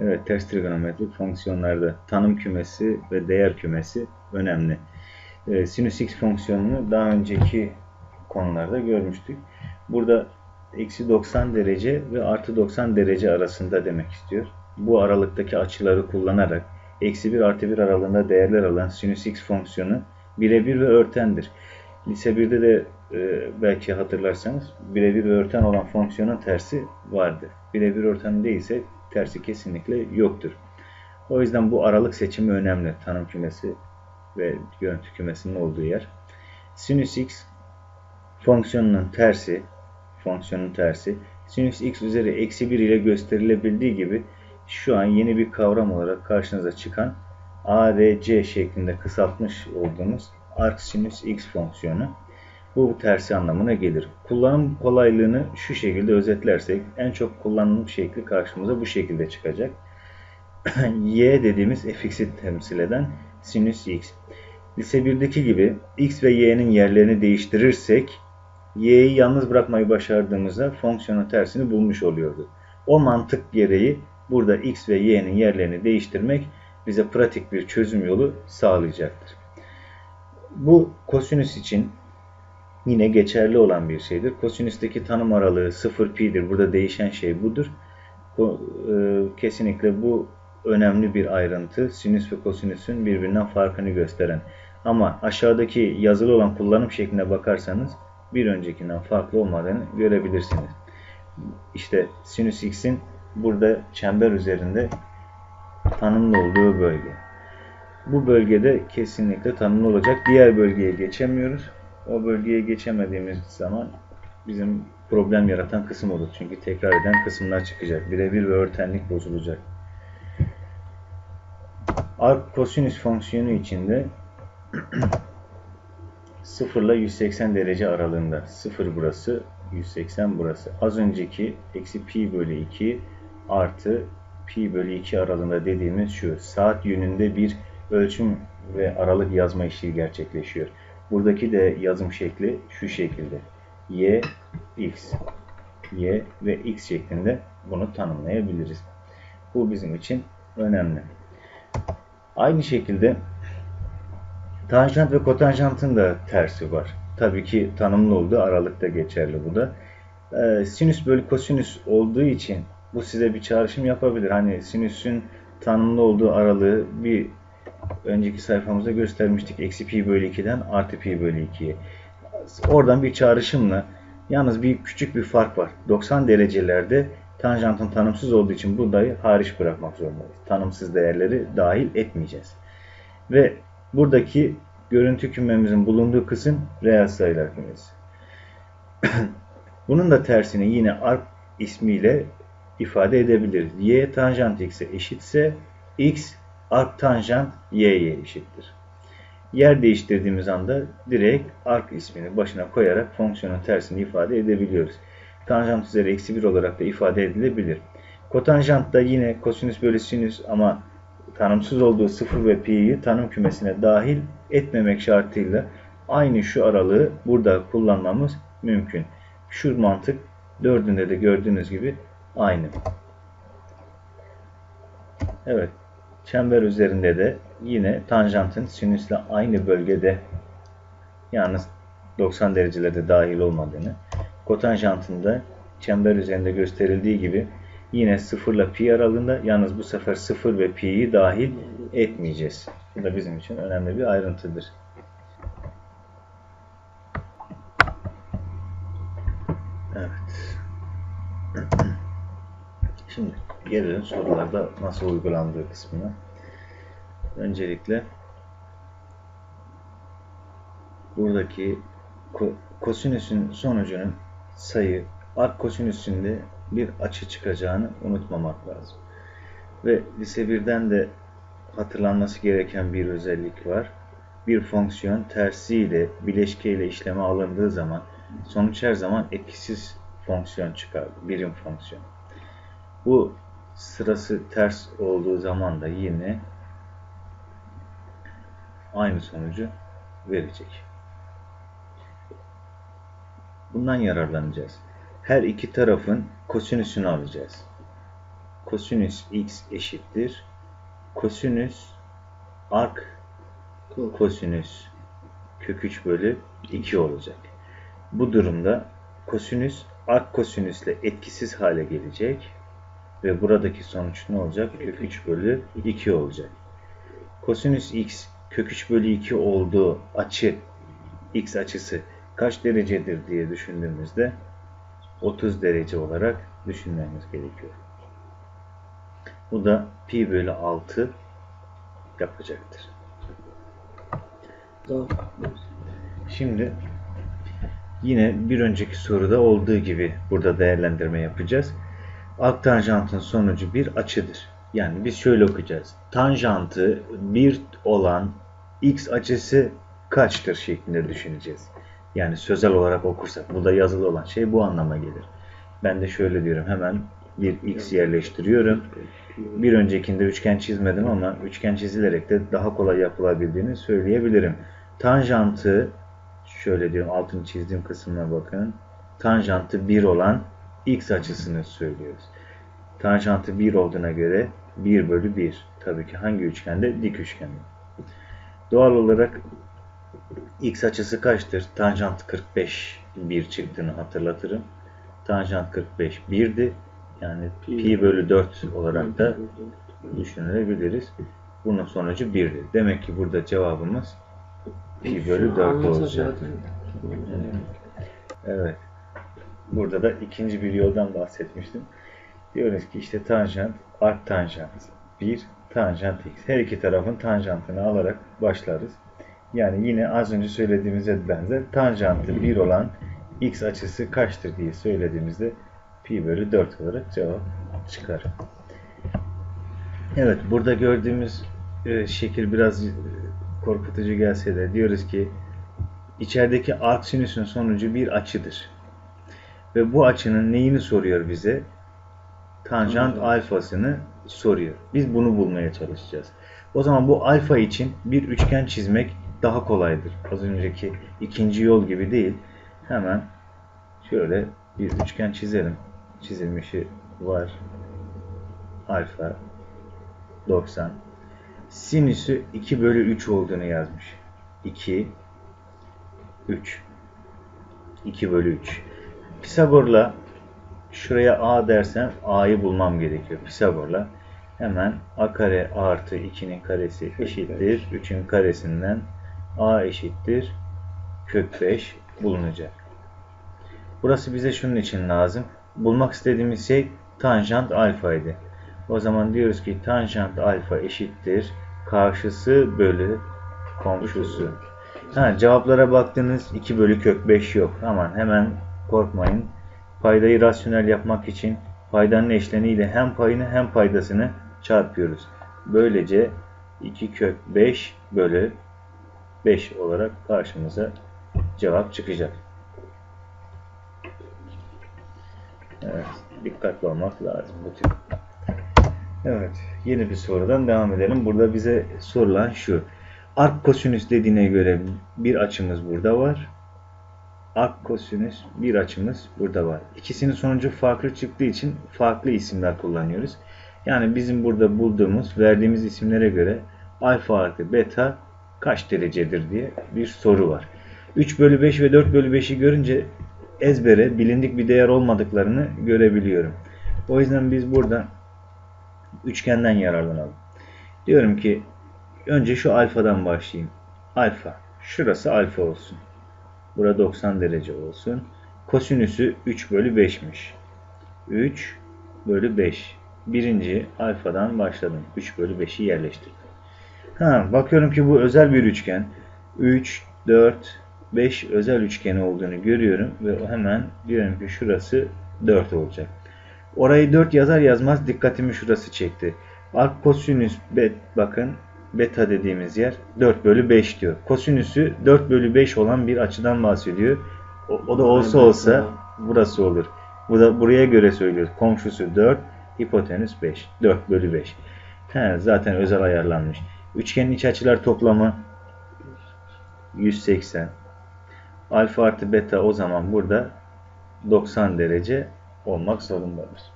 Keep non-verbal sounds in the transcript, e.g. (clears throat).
Evet, ters trigonometrik fonksiyonlarda tanım kümesi ve değer kümesi önemli. Ee, sinüs x fonksiyonunu daha önceki konularda görmüştük. Burada eksi 90 derece ve artı 90 derece arasında demek istiyor. Bu aralıktaki açıları kullanarak eksi 1 artı 1 aralığında değerler alan sinüs x fonksiyonu birebir ve örtendir. Lise 1'de de e, belki hatırlarsanız birebir ve örten olan fonksiyonun tersi vardı. Birebir örten değilse tersi kesinlikle yoktur. O yüzden bu aralık seçimi önemli. Tanım kümesi ve görüntü kümesinin olduğu yer. Sinüs x fonksiyonunun tersi fonksiyonun tersi sinüs x üzeri eksi 1 ile gösterilebildiği gibi şu an yeni bir kavram olarak karşınıza çıkan ARC şeklinde kısaltmış olduğumuz arc sinüs x fonksiyonu. Bu tersi anlamına gelir. Kullanım kolaylığını şu şekilde özetlersek en çok kullanım şekli karşımıza bu şekilde çıkacak. (clears throat) y dediğimiz fx'i temsil eden sinüs x. Lise 1'deki gibi x ve y'nin yerlerini değiştirirsek y'yi yalnız bırakmayı başardığımızda fonksiyonun tersini bulmuş oluyordu. O mantık gereği burada x ve y'nin yerlerini değiştirmek bize pratik bir çözüm yolu sağlayacaktır. Bu kosinüs için yine geçerli olan bir şeydir. Kosinüsteki tanım aralığı 0pi'dir. Burada değişen şey budur. Bu, e, kesinlikle bu önemli bir ayrıntı. Sinüs ve kosinüsün birbirinden farkını gösteren. Ama aşağıdaki yazılı olan kullanım şekline bakarsanız bir öncekinden farklı olmadığını görebilirsiniz. İşte sinüs x'in burada çember üzerinde tanımlı olduğu bölge. Bu bölgede kesinlikle tanımlı olacak. Diğer bölgeye geçemiyoruz. O bölgeye geçemediğimiz zaman bizim problem yaratan kısım olur. Çünkü tekrar eden kısımlar çıkacak. Birebir ve örtenlik bozulacak. Arc kosinüs fonksiyonu içinde (clears throat) 0 ile 180 derece aralığında. 0 burası, 180 burası. Az önceki eksi pi bölü 2 artı pi bölü 2 aralığında dediğimiz şu. Saat yönünde bir ölçüm ve aralık yazma işi gerçekleşiyor. Buradaki de yazım şekli şu şekilde. Y, X. Y ve X şeklinde bunu tanımlayabiliriz. Bu bizim için önemli. Aynı şekilde tanjant ve kotanjantın da tersi var. Tabii ki tanımlı olduğu aralıkta geçerli bu da. Ee, sinüs bölü kosinüs olduğu için bu size bir çağrışım yapabilir. Hani sinüsün tanımlı olduğu aralığı bir önceki sayfamızda göstermiştik. Eksi pi bölü 2'den artı pi bölü 2'ye. Oradan bir çağrışımla yalnız bir küçük bir fark var. 90 derecelerde tanjantın tanımsız olduğu için buradayı hariç bırakmak zorundayız. Tanımsız değerleri dahil etmeyeceğiz. Ve buradaki görüntü kümemizin bulunduğu kısım reel sayılar kümesi. (clears throat) Bunun da tersini yine arc ismiyle ifade edebiliriz. y tanjant x'e eşitse x arc tanjant y'ye eşittir. Yer değiştirdiğimiz anda direkt arc ismini başına koyarak fonksiyonun tersini ifade edebiliyoruz. Tanjant üzeri eksi 1 olarak da ifade edilebilir. Kotanjant da yine kosinüs bölü sinüs ama tanımsız olduğu 0 ve pi'yi tanım kümesine dahil etmemek şartıyla aynı şu aralığı burada kullanmamız mümkün. Şu mantık dördünde de gördüğünüz gibi aynı. Evet. Çember üzerinde de yine tanjantın sinüsle aynı bölgede yalnız 90 derecelerde dahil olmadığını, kotanjantın da çember üzerinde gösterildiği gibi yine 0 ile pi aralığında yalnız bu sefer 0 ve pi'yi dahil etmeyeceğiz. Bu da bizim için önemli bir ayrıntıdır. Evet. (clears throat) Şimdi gelelim sorularda nasıl uygulandığı kısmına. Öncelikle buradaki kosinüsün sonucunun sayı arc kosinüsünde bir açı çıkacağını unutmamak lazım. Ve lise 1'den de hatırlanması gereken bir özellik var. Bir fonksiyon tersiyle, bileşkeyle işleme alındığı zaman sonuç her zaman etkisiz fonksiyon çıkar. Birim fonksiyon. Bu sırası ters olduğu zaman da yine aynı sonucu verecek. Bundan yararlanacağız. Her iki tarafın kosinüsünü alacağız. kosinüs x eşittir kosinüs arc Ko- kosinüs kök 3 bölü 2 olacak. Bu durumda kosinüs arc kosinüsle etkisiz hale gelecek ve buradaki sonuç ne olacak? Kök 3 bölü 2 olacak. Kosinüs x kök 3 bölü 2 olduğu açı x açısı kaç derecedir diye düşündüğümüzde 30 derece olarak düşünmemiz gerekiyor. Bu da pi bölü 6 yapacaktır. Şimdi yine bir önceki soruda olduğu gibi burada değerlendirme yapacağız. Alt tanjantın sonucu bir açıdır. Yani biz şöyle okuyacağız. Tanjantı 1 olan x açısı kaçtır şeklinde düşüneceğiz. Yani sözel olarak okursak burada yazılı olan şey bu anlama gelir. Ben de şöyle diyorum hemen bir x yerleştiriyorum. Bir öncekinde üçgen çizmedim ama üçgen çizilerek de daha kolay yapılabildiğini söyleyebilirim. Tanjantı şöyle diyorum altını çizdiğim kısmına bakın. Tanjantı 1 olan x açısını söylüyoruz. Tanjantı 1 olduğuna göre 1 bölü 1. Tabii ki hangi üçgende? Dik üçgende. Doğal olarak x açısı kaçtır? Tanjant 45 1 çıktığını hatırlatırım. Tanjant 45 1'di. Yani pi bölü 4 olarak da düşünülebiliriz. Bunun sonucu 1'dir. Demek ki burada cevabımız pi bölü 4 Anlatsa olacak. zaten. Evet. Burada da ikinci bir yoldan bahsetmiştim. Diyoruz ki işte tanjant, arc tanjant 1, tanjant x. Her iki tarafın tanjantını alarak başlarız. Yani yine az önce söylediğimize benzer tanjantı 1 olan x açısı kaçtır diye söylediğimizde pi bölü 4 olarak cevap çıkar. Evet, burada gördüğümüz e, şekil biraz e, korkutucu gelse de diyoruz ki içerideki arc sinüsün sonucu bir açıdır. Ve bu açının neyini soruyor bize? Tanjant. alfasını soruyor. Biz bunu bulmaya çalışacağız. O zaman bu alfa için bir üçgen çizmek daha kolaydır. Az önceki ikinci yol gibi değil. Hemen şöyle bir üçgen çizelim. Çizilmişi var. Alfa 90. Sinüsü 2 bölü 3 olduğunu yazmış. 2 3 2 bölü 3 Pisagor'la şuraya a dersem a'yı bulmam gerekiyor. Pisagor'la hemen a kare artı 2'nin karesi eşittir. 3'ün karesinden a eşittir. Kök 5 bulunacak. Burası bize şunun için lazım. Bulmak istediğimiz şey tanjant alfaydı. O zaman diyoruz ki tanjant alfa eşittir. Karşısı bölü komşusu. Ha, cevaplara baktınız 2 bölü kök 5 yok. Aman hemen korkmayın. Paydayı rasyonel yapmak için paydanın eşleniyle hem payını hem paydasını çarpıyoruz. Böylece 2 kök 5 bölü 5 olarak karşımıza cevap çıkacak. Evet, dikkatli olmak lazım bu tip. Evet, yeni bir sorudan devam edelim. Burada bize sorulan şu. Ark kosinüs dediğine göre bir açımız burada var. Ark kosinüs bir açımız burada var. İkisinin sonucu farklı çıktığı için farklı isimler kullanıyoruz. Yani bizim burada bulduğumuz, verdiğimiz isimlere göre alfa artı beta kaç derecedir diye bir soru var. 3 bölü 5 ve 4 bölü 5'i görünce ezbere bilindik bir değer olmadıklarını görebiliyorum. O yüzden biz burada üçgenden yararlanalım. Diyorum ki önce şu alfadan başlayayım. Alfa. Şurası alfa olsun. Bura 90 derece olsun. Kosinüsü 3 bölü 5'miş. 3 bölü 5. Birinci alfadan başladım. 3 bölü 5'i yerleştirdim. Ha, bakıyorum ki bu özel bir üçgen. 3, 4, 5 özel üçgeni olduğunu görüyorum ve hemen diyorum ki şurası 4 olacak. Orayı 4 yazar yazmaz dikkatimi şurası çekti. Ark kosinüs bet, bakın beta dediğimiz yer 4 bölü 5 diyor. Kosinüsü 4 bölü 5 olan bir açıdan bahsediyor. O, o da olsa olsa burası olur. Bu da buraya göre söylüyoruz. Komşusu 4, hipotenüs 5. 4 bölü 5. He, zaten özel ayarlanmış. Üçgenin iç açılar toplamı 180. Alfa artı beta o zaman burada 90 derece olmak zorundadır.